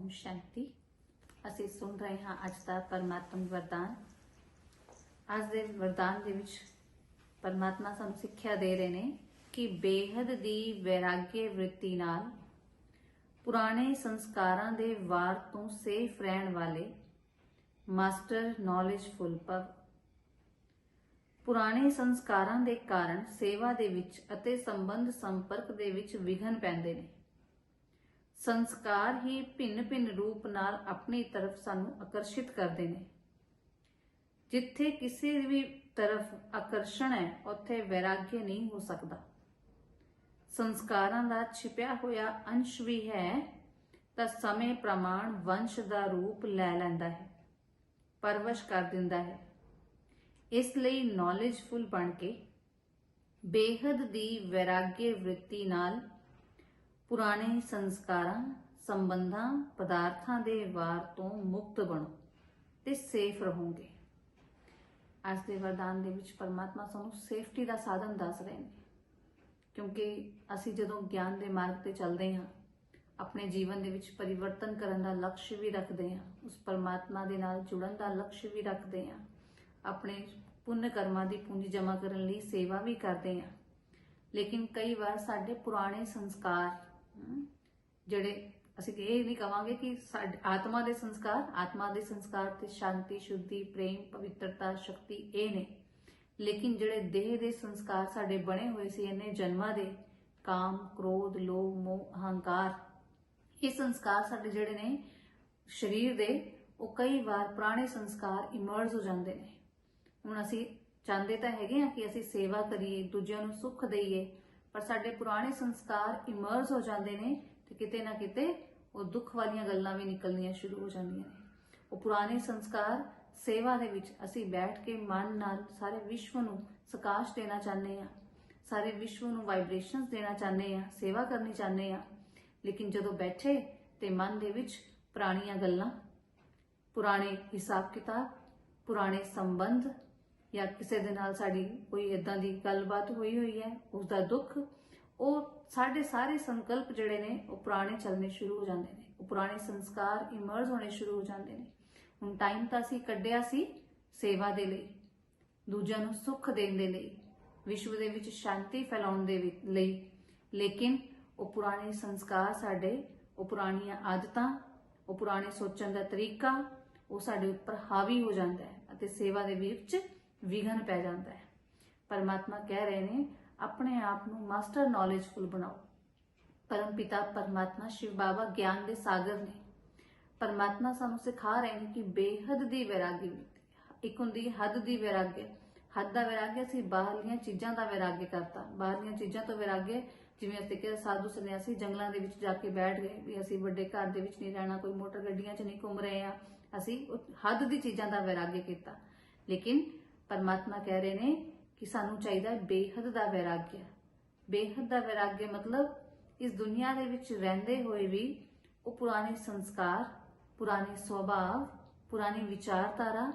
ਓਮ ਸ਼ਾਂਤੀ। ਅਸੀਂ ਸੁਣ ਰਹੇ ਹਾਂ ਅੱਜ ਦਾ ਪਰਮਾਤਮਾ ਵਰਦਾਨ। ਅੱਜ ਦੇ ਵਰਦਾਨ ਦੇ ਵਿੱਚ ਪਰਮਾਤਮਾ ਸਾਨੂੰ ਸਿੱਖਿਆ ਦੇ ਰਹੇ ਨੇ ਕਿ ਬੇਹਦ ਦੀ ਵੈਰਾਗਯ ਵ੍ਰਿਤੀ ਨਾਲ ਪੁਰਾਣੇ ਸੰਸਕਾਰਾਂ ਦੇ ਵਾਰ ਤੋਂ ਸੇਫ ਰਹਿਣ ਵਾਲੇ ਮਾਸਟਰ ਨੌਲੇਜਫੁਲ ਭਵ ਪੁਰਾਣੇ ਸੰਸਕਾਰਾਂ ਦੇ ਕਾਰਨ ਸੇਵਾ ਦੇ ਵਿੱਚ ਅਤੇ ਸੰਬੰਧ ਸੰਪਰਕ ਦੇ ਵਿੱਚ ਵਿਘਨ ਪੈਂਦੇ ਨੇ। ਸੰਸਕਾਰ ਹੀ ਭਿੰਨ-ਭਿੰਨ ਰੂਪ ਨਾਲ ਆਪਣੀ ਤਰਫ ਸਾਨੂੰ ਆਕਰਸ਼ਿਤ ਕਰਦੇ ਨੇ। ਜਿੱਥੇ ਕਿਸੇ ਵੀ ਤਰਫ ਆਕਰਸ਼ਣ ਹੈ, ਉੱਥੇ ਵੈਰਾਗਯ ਨਹੀਂ ਹੋ ਸਕਦਾ। ਸੰਸਕਾਰਾਂ ਦਾ ਛਿਪਿਆ ਹੋਇਆ ਅੰਸ਼ ਵੀ ਹੈ, ਤਾਂ ਸਮੇਂ ਪ੍ਰਮਾਣ ਵੰਸ਼ ਦਾ ਰੂਪ ਲੈ ਲੈਂਦਾ ਹੈ ਪਰਵਸ਼ ਕਰ ਦਿੰਦਾ ਹੈ। ਇਸ ਲਈ ਨੌਲੇਜਫੁਲ ਬਣ ਕੇ ਬੇਹਦ ਦੀ ਵੈਰਾਗਯ ਵ੍ਰਿਤੀ ਨਾਲ ਪੁਰਾਣੇ ਸੰਸਕਾਰਾਂ, ਸੰਬੰਧਾਂ, ਪਦਾਰਥਾਂ ਦੇ ਵਾਰ ਤੋਂ ਮੁਕਤ ਬਣੋ ਤੇ ਸੇਫ ਰਹੋਗੇ। ਅੱਜ ਦੇ ਵਰਦਾਨ ਦੇ ਵਿੱਚ ਪਰਮਾਤਮਾ ਸਾਨੂੰ ਸੇਫਟੀ ਦਾ ਸਾਧਨ ਦੱਸ ਰਹੇ ਨੇ। ਕਿਉਂਕਿ ਅਸੀਂ ਜਦੋਂ ਗਿਆਨ ਦੇ ਮਾਰਗ ਤੇ ਚੱਲਦੇ ਹਾਂ, ਆਪਣੇ ਜੀਵਨ ਦੇ ਵਿੱਚ ਪਰਿਵਰਤਨ ਕਰਨ ਦਾ ਲਕਸ਼ ਵੀ ਰੱਖਦੇ ਹਾਂ, ਉਸ ਪਰਮਾਤਮਾ ਦੇ ਨਾਲ ਜੁੜਨ ਦਾ ਲਕਸ਼ ਵੀ ਰੱਖਦੇ ਹਾਂ, ਆਪਣੇ ਪੁੰਨ ਕਰਮਾਂ ਦੀ ਪੂੰਜੀ ਜਮ੍ਹਾਂ ਕਰਨ ਲਈ ਸੇਵਾ ਵੀ ਕਰਦੇ ਹਾਂ। ਲੇਕਿਨ ਕਈ ਵਾਰ ਸਾਡੇ ਪੁਰਾਣੇ ਸੰਸਕਾਰ ਜਿਹੜੇ ਅਸੀਂ ਇਹ ਨਹੀਂ ਕਵਾਂਗੇ ਕਿ ਸਾਡੇ ਆਤਮਾ ਦੇ ਸੰਸਕਾਰ, ਆਤਮਾ ਦੇ ਸੰਸਕਾਰ ਤੇ ਸ਼ਾਂਤੀ, ਸ਼ੁੱਧੀ, ਪ੍ਰੇਮ, ਪਵਿੱਤਰਤਾ, ਸ਼ਕਤੀ ਇਹ ਨੇ। ਲੇਕਿਨ ਜਿਹੜੇ ਦੇਹ ਦੇ ਸੰਸਕਾਰ ਸਾਡੇ ਬਣੇ ਹੋਏ ਸੀ, ਇਹਨੇ ਜਨਮਾਂ ਦੇ ਕਾਮ, ਕ੍ਰੋਧ, ਲੋਭ, ਮੋਹ, ਅਹੰਕਾਰ, ਇਹ ਸੰਸਕਾਰ ਸਾਡੇ ਜਿਹੜੇ ਨੇ ਸਰੀਰ ਦੇ, ਉਹ ਕਈ ਵਾਰ ਪੁਰਾਣੇ ਸੰਸਕਾਰ ਇਮਰਜ ਹੋ ਜਾਂਦੇ ਨੇ। ਹੁਣ ਅਸੀਂ ਚਾਹੁੰਦੇ ਤਾਂ ਹੈਗੇ ਆ ਕਿ ਅਸੀਂ ਸੇਵਾ ਕਰੀਏ, ਦੂਜਿਆਂ ਨੂੰ ਸੁੱਖ ਦਈਏ ਪਰ ਸਾਡੇ ਪੁਰਾਣੇ ਸੰਸਕਾਰ ਇਮਰਜ ਹੋ ਜਾਂਦੇ ਨੇ ਤੇ ਕਿਤੇ ਨਾ ਕਿਤੇ ਉਹ ਦੁੱਖ ਵਾਲੀਆਂ ਗੱਲਾਂ ਵੀ ਨਿਕਲਣੀਆਂ ਸ਼ੁਰੂ ਹੋ ਜਾਂਦੀਆਂ ਨੇ। ਉਹ ਪੁਰਾਣੇ ਸੰਸਕਾਰ ਸੇਵਾ ਦੇ ਵਿੱਚ ਅਸੀਂ ਬੈਠ ਕੇ ਮਨ ਨਾਲ ਸਾਰੇ ਵਿਸ਼ਵ ਨੂੰ ਸਕਾਸ਼ ਦੇਣਾ ਚਾਹੁੰਦੇ ਆ ਸਾਰੇ ਵਿਸ਼ਵ ਨੂੰ ਵਾਈਬ੍ਰੇਸ਼ਨਸ ਦੇਣਾ ਚਾਹੁੰਦੇ ਆ ਸੇਵਾ ਕਰਨੀ ਚਾਹੁੰਦੇ ਆ ਲੇਕਿਨ ਜਦੋਂ ਬੈਠੇ ਤੇ ਮਨ ਦੇ ਵਿੱਚ ਪੁਰਾਣੀਆਂ ਗੱਲਾਂ, ਪੁਰਾਣੇ ਹਿਸਾਬ ਕਿਤਾਬ ਪੁਰਾਣੇ ਸੰਬੰਧ ਜਾਂ ਕਿਸੇ ਦੇ ਨਾਲ ਸਾਡੀ ਕੋਈ ਇਦਾਂ ਦੀ ਗੱਲਬਾਤ ਹੋਈ ਹੋਈ ਹੈ ਉਸ ਦਾ ਦੁੱਖ, ਉਹ ਸਾਡੇ ਸਾਰੇ ਸੰਕਲਪ ਜਿਹੜੇ ਨੇ, ਉਹ ਪੁਰਾਣੇ ਚੱਲਣੇ ਸ਼ੁਰੂ ਹੋ ਜਾਂਦੇ ਨੇ। ਉਹ ਪੁਰਾਣੇ ਸੰਸਕਾਰ ਇਮਰਜ ਹੋਣੇ ਸ਼ੁਰੂ ਹੋ ਜਾਂਦੇ ਨੇ। ਹੁਣ ਟਾਈਮ ਤਾਂ ਅਸੀਂ ਕੱਢਿਆ ਸੀ ਸੇਵਾ ਦੇ ਲਈ, ਦੂਜਿਆਂ ਨੂੰ ਸੁੱਖ ਦੇਣ ਦੇ ਲਈ, ਵਿਸ਼ਵ ਦੇ ਵਿੱਚ ਸ਼ਾਂਤੀ ਫੈਲਾਉਣ ਦੇ ਵਿ- ਲਈ। ਲੇਕਿਨ ਉਹ ਪੁਰਾਣੇ ਸੰਸਕਾਰ ਸਾਡੇ, ਉਹ ਪੁਰਾਣੀਆਂ ਆਦਤਾਂ, ਉਹ ਪੁਰਾਣੇ ਸੋਚਣ ਦਾ ਤਰੀਕਾ, ਉਹ ਸਾਡੇ ਉੱਪਰ ਹਾਵੀ ਹੋ ਜਾਂਦਾ ਹੈ ਅਤੇ ਸੇਵਾ ਦੇ ਵਿੱਚ ਵਿਘਨ ਪੈ ਜਾਂਦਾ ਹੈ। ਪਰਮਾਤਮਾ ਕਹਿ ਰਹੇ ਨੇ, ਆਪਣੇ ਆਪ ਨੂੰ ਮਾਸਟਰ ਨੌਲੇਜਫੁਲ ਬਣਾਓ। ਪਰਮ ਪਿਤਾ ਪਰਮਾਤਮਾ ਸ਼ਿਵ ਬਾਬਾ ਗਿਆਨ ਦੇ ਸਾਗਰ ਨੇ। ਪਰਮਾਤਮਾ ਸਾਨੂੰ ਸਿਖਾ ਰਹੇ ਨੇ ਕਿ ਬੇਹੱਦ ਦੀ ਵੈਰਾਗੀ ਇੱਕ ਹੁੰਦੀ ਹੱਦ ਦੀ ਵੈਰਾਗੀ। ਹੱਦ ਦਾ ਵੈਰਾਗੀ ਅਸੀਂ ਬਾਹਰਲੀਆਂ ਚੀਜ਼ਾਂ ਦਾ ਵੈਰਾਗੀ ਕਰਤਾ। ਬਾਹਰਲੀਆਂ ਚੀਜ਼ਾਂ ਤੋਂ ਵੈਰਾਗੀ ਜਿਵੇਂ ਅਸੀਂ ਕਿ ਸਾਧੂ ਸੰਨਿਆਸੀ ਜੰਗਲਾਂ ਦੇ ਵਿੱਚ ਜਾ ਕੇ ਬੈਠ ਗਏ ਵੀ ਅਸੀਂ ਵੱਡੇ ਘਰ ਦੇ ਵਿੱਚ ਨਹੀਂ ਰਹਿਣਾ, ਕੋਈ ਮੋਟਰ ਗੱਡੀਆਂ 'ਚ ਨਹੀਂ ਘੁੰਮ ਰਹੇ ਆ। ਅਸੀਂ ਹੱਦ ਦੀ ਚੀਜ਼ਾਂ ਦਾ ਵੈਰਾਗੀ ਕੀਤਾ। ਲੇਕਿਨ ਪਰਮਾਤਮਾ ਕਹਿ ਰਹੇ ਨੇ ਕਿ ਸਾਨੂੰ ਚਾਹੀਦਾ ਬੇਹੱਦ ਦਾ ਵੈਰਾਗਿਆ ਬੇਹੱਦ ਦਾ ਵੈਰਾਗਿਆ ਮਤਲਬ ਇਸ ਦੁਨੀਆ ਦੇ ਵਿੱਚ ਰਹਿੰਦੇ ਹੋਏ ਵੀ ਉਹ ਪੁਰਾਣੇ ਸੰਸਕਾਰ, ਪੁਰਾਣੇ ਸੁਭਾਅ, ਪੁਰਾਣੀ ਵਿਚਾਰਧਾਰਾ,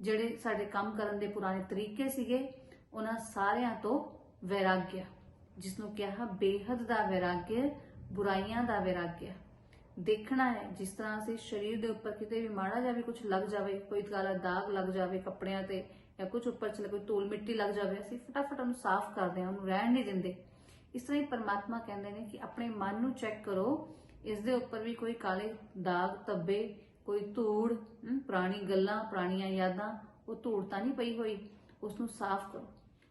ਜਿਹੜੇ ਸਾਡੇ ਕੰਮ ਕਰਨ ਦੇ ਪੁਰਾਣੇ ਤਰੀਕੇ ਸੀਗੇ, ਉਹਨਾਂ ਸਾਰਿਆਂ ਤੋਂ ਵੈਰਾਗਿਆ ਜਿਸ ਨੂੰ ਕਿਹਾ ਬੇਹੱਦ ਦਾ ਵੈਰਾਗਿਆ ਬੁਰਾਈਆਂ ਦਾ ਵੈਰਾਗਿਆ ਦੇਖਣਾ ਹੈ, ਜਿਸ ਤਰ੍ਹਾਂ ਅਸੀਂ ਸਰੀਰ ਦੇ ਉੱਪਰ ਕਿਤੇ ਵੀ ਮਾੜਾ ਜਿਹਾ ਵੀ ਕੁਝ ਲੱਗ ਜਾਵੇ, ਕੋਈ ਕਾਲਾ ਦਾਗ ਲੱਗ ਜਾਵੇ ਕੱਪੜਿਆਂ ਤੇ ਜਾਂ ਕੁਝ ਉੱਪਰ ਚਲੇ ਕੋਈ ਧੂਲ ਮਿੱਟੀ ਲੱਗ ਜਾਵੇ, ਅਸੀਂ ਫਟਾਫਟ ਉਹਨੂੰ ਸਾਫ਼ ਕਰਦੇ ਹਾਂ, ਉਹਨੂੰ ਰਹਿਣ ਨਹੀਂ ਦਿੰਦੇ। ਇਸ ਤਰ੍ਹਾਂ ਹੀ ਪਰਮਾਤਮਾ ਕਹਿੰਦੇ ਨੇ ਕਿ ਆਪਣੇ ਮਨ ਨੂੰ ਚੈੱਕ ਕਰੋ, ਇਸ ਦੇ ਉੱਪਰ ਵੀ ਕੋਈ ਕਾਲੇ ਦਾਗ, ਧੱਬੇ, ਕੋਈ ਧੂੜ ਪੁਰਾਣੀ ਗੱਲਾਂ, ਪੁਰਾਣੀਆਂ ਯਾਦਾਂ, ਉਹ ਧੂੜ ਤਾਂ ਨਹੀਂ ਪਈ ਹੋਈ ਉਸ ਨੂੰ ਸਾਫ਼ ਕਰੋ।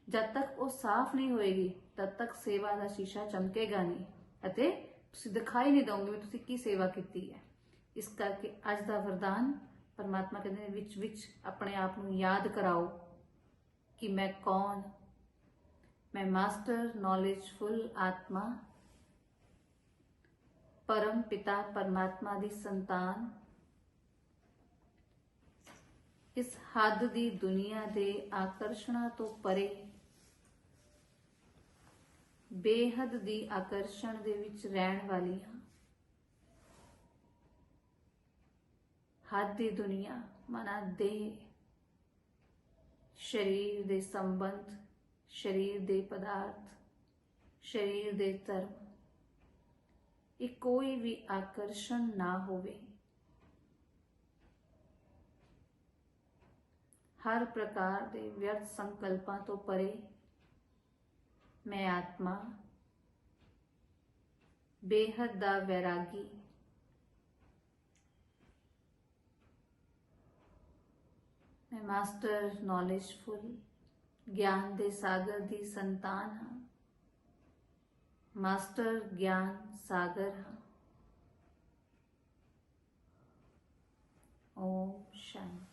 ਜਦ ਤੱਕ ਉਹ ਸਾਫ਼ ਨਹੀਂ ਹੋਏਗੀ, ਤਦ ਤੱਕ ਸੇਵਾ ਦਾ ਸ਼ੀਸ਼ਾ ਚਮਕੇਗਾ ਨਹੀਂ ਅਤੇ ਤੁਸੀਂ ਦਿਖਾਈ ਨਹੀਂ ਦੋਗੇ ਵੀ ਤੁਸੀਂ ਕੀ ਸੇਵਾ ਕੀਤੀ ਹੈ। ਇਸ ਕਰਕੇ ਅੱਜ ਦਾ ਵਰਦਾਨ ਪਰਮਾਤਮਾ ਕਹਿੰਦੇ ਨੇ, ਵਿੱਚ ਵਿੱਚ ਆਪਣੇ ਆਪ ਨੂੰ ਯਾਦ ਕਰਾਓ ਕਿ ਮੈਂ ਕੌਣ? ਮੈਂ ਮਾਸਟਰ ਨੌਲੇਜਫੁਲ ਆਤਮਾ, ਪਰਮ ਪਿਤਾ, ਪਰਮਾਤਮਾ ਦੀ ਸੰਤਾਨ। ਇਸ ਹੱਦ ਦੀ ਦੁਨੀਆ ਦੇ ਆਕਰਸ਼ਣਾ ਤੋਂ ਪਰੇ, ਬੇਹੱਦ ਦੀ ਆਕਰਸ਼ਣ ਦੇ ਵਿੱਚ ਰਹਿਣ ਵਾਲੀ ਹਾਂ। ਹੱਥ ਦੀ ਦੁਨੀਆ, ਮਨਾ ਦੇ ਸਰੀਰ ਦੇ ਸੰਬੰਧ, ਸਰੀਰ ਦੇ ਪਦਾਰਥ, ਸਰੀਰ ਦੇ ਧਰਮ। ਇਹ ਕੋਈ ਵੀ ਆਕਰਸ਼ਣ ਨਾ ਹੋਵੇ। ਹਰ ਪ੍ਰਕਾਰ ਦੇ ਵਿਅਰਥ ਸੰਕਲਪਾਂ ਤੋਂ ਪਰੇ ਮੈਂ ਆਤਮਾ, ਬੇਹੱਦ ਦਾ ਵੈਰਾਗੀ ਮੈਂ ਮਾਸਟਰ ਨੌਲੇਜਫੁਲ ਗਿਆਨ ਦੇ ਸਾਗਰ ਦੀ ਸੰਤਾਨ ਹਾਂ ਮਾਸਟਰ ਗਿਆਨ ਸਾਗਰ ਹਾਂ ਓਮ ਸ਼ਾਂਤੀ